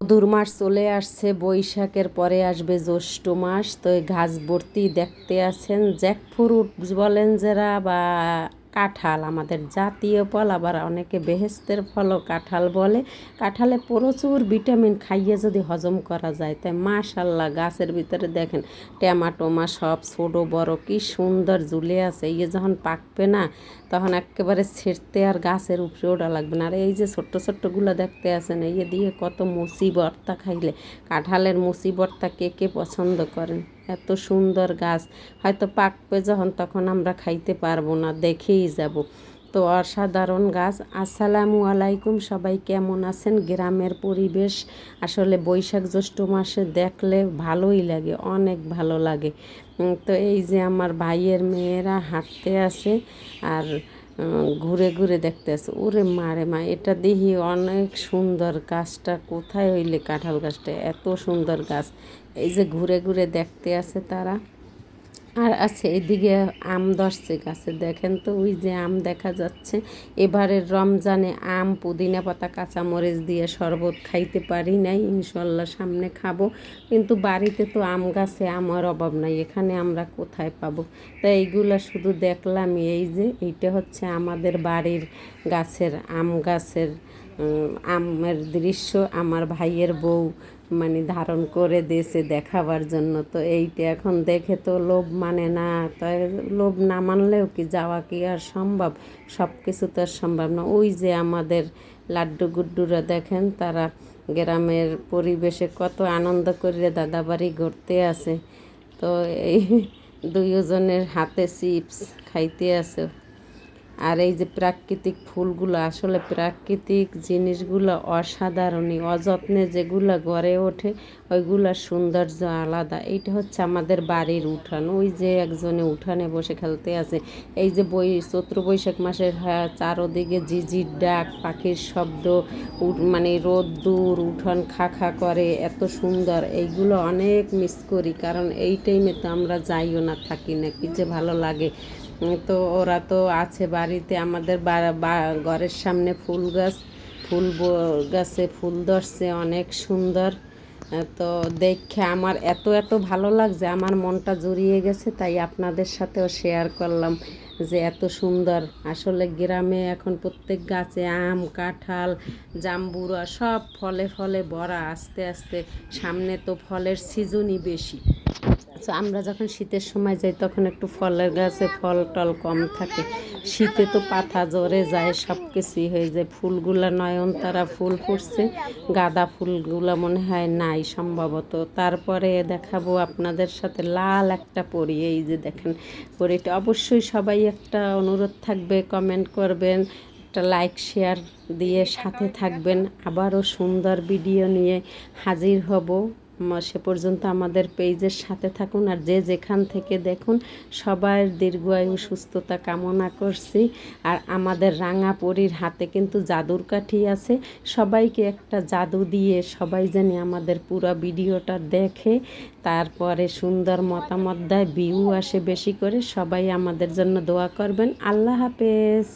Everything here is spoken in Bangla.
মধুর মাস চলে আসছে, বৈশাখের পরে আসবে জ্যৈষ্ঠ মাস। তো ঘাস ভর্তি দেখতে আছেন জ্যাকফ্রুট বলেন যারা বা কাঁঠাল। আমাদের জাতীয় ফল, আবার অনেকে বেহেস্তের ফলও কাঁঠাল বলে। কাঁঠালে প্রচুর ভিটামিন খাইয়ে যদি হজম করা যায়, তাই মাশাল্লাহ গাছের ভিতরে দেখেন, ট্যামাটোমা সব ছোটো বড় কি সুন্দর ঝুলে আছে। ইয়ে যখন পাকবে না, তখন একেবারে ছেড়তে আর গাছের উপরে ওটা লাগবে না। আর এই যে ছোট্ট ছোট্টগুলো দেখতে আছেন, এই দিয়ে কত মুসি ভর্তা খাইলে। কাঁঠালের মুসি ভর্তা কে কে পছন্দ করেন? এত সুন্দর গাছ। হয়তো পাকবে যখন, তখন আমরা খাইতে পারব না, দেখেই যাব। তো অসাধারণ গাছ। আসসালামু আলাইকুম, সবাই কেমন আছেন? গ্রামের পরিবেশ, আসলে বৈশাখ জ্যৈষ্ঠ মাসে দেখলে ভালোই লাগে, অনেক ভালো লাগে। তো এই যে আমার ভাইয়ের মেয়েরা হাঁটতে আছে আর ঘুরে ঘুরে দেখতে আছে ওরে মারে মা, এটা দেখি অনেক সুন্দর গাছটা। কোথায় হইলে কাঁঠাল গাছটা? এত সুন্দর গাছ। এই যে ঘুরে ঘুরে দেখতে আছে তারা। আর আছে, এদিকে আম ধরছে গাছে দেখেন তো, ওই যে আম দেখা যাচ্ছে। এবারের রমজানে আম, পুদিনা পাতা, কাঁচামরিচ দিয়ে শরবত খাইতে পারি নাই। ইনশাল্লাহ সামনে খাব। কিন্তু বাড়িতে তো আম গাছে আমার অভাব নাই। এখানে আমরা কোথায় পাবো? তাই এইগুলা শুধু দেখলাম এই যে, এইটা হচ্ছে আমাদের বাড়ির গাছের, আম গাছের আমের দৃশ্য আমার ভাইয়ের বউ মানে ধারণ করে দিয়েছে দেখাবার জন্য। তো এইটা এখন দেখে তো লোভ মানে না। তাই লোভ না মানলেও কি যাওয়া কি আর সম্ভব? সব কিছু তো আর সম্ভব না। ওই যে আমাদের লাড্ডু গুড্ডুরা দেখেন, তারা গ্রামের পরিবেশে কত আনন্দ করে দাদাবাড়ি ঘুরতে আছে তো এই দুইজনের হাতে চিপস খাইতে আছে আর এই যে প্রাকৃতিক ফুলগুলো, আসলে প্রাকৃতিক জিনিসগুলো অসাধারণই। অযত্নে যেগুলো গড়ে ওঠে, ওইগুলোর সৌন্দর্য আলাদা। এইটা হচ্ছে আমাদের বাড়ির উঠান। ওই যে একজনে উঠানে বসে খেলতে আছে এই যে বই চৈত্র বৈশাখ মাসের চারোদিকে ঝিঝির ডাক, পাখির শব্দ মানে রোদ্দুর, উঠান খা খা করে, এত সুন্দর। এইগুলো অনেক মিস করি। কারণ এই টাইমে তো আমরা যাইও না, থাকি না, কি যে ভালো লাগে। তো ওরা তো আছে বাড়িতে। আমাদের ঘরের সামনে ফুল গাছ, ফুল গাছে ফুল ধরছে, অনেক সুন্দর। তো দেখে আমার এত এত ভালো লাগছে, আমার মনটা জড়িয়ে গেছে, তাই আপনাদের সাথেও শেয়ার করলাম যে এত সুন্দর। আসলে গ্রামে এখন প্রত্যেক গাছে আম, কাঁঠাল, জাম্বুরা সব ফলে ফলে ভরা, আস্তে আস্তে। সামনে তো ফলের সিজনই বেশি। তো আমরা যখন শীতের সময় যাই, তখন একটু ফলের গাছে ফল টল কম থাকে। শীতে তো পাতা জ্বরে যায় সব কিছুই হয়ে যায়। ফুলগুলা নয়নতারা ফুল ফুটছে, গাঁদা ফুলগুলা মনে হয় নাই সম্ভবত। তারপরে দেখাবো আপনাদের সাথে লাল একটা পরি, এই যে দেখেন পরিটা। অবশ্যই সবাই একটা অনুরোধ থাকবে কমেন্ট করবেন, একটা লাইক শেয়ার দিয়ে সাথে থাকবেন। আবারও সুন্দর ভিডিও নিয়ে হাজির হব। সে পর্যন্ত আমাদের পেজের সাথে থাকুন আর যে যেখান থেকে দেখুন সবার দীর্ঘায়ু সুস্থতা কামনা করছি। আর আমাদের রাঙাপরির হাতে কিন্তু জাদুর কাঠি আছে। সবাইকে একটা জাদু দিয়ে সবাই জানি আমাদের পুরো ভিডিওটা দেখে, তারপরে সুন্দর মতামত দেয় ভিউ আসে বেশি করে, সবাই আমাদের জন্য দোয়া করবেন। আল্লাহ হাফেজ।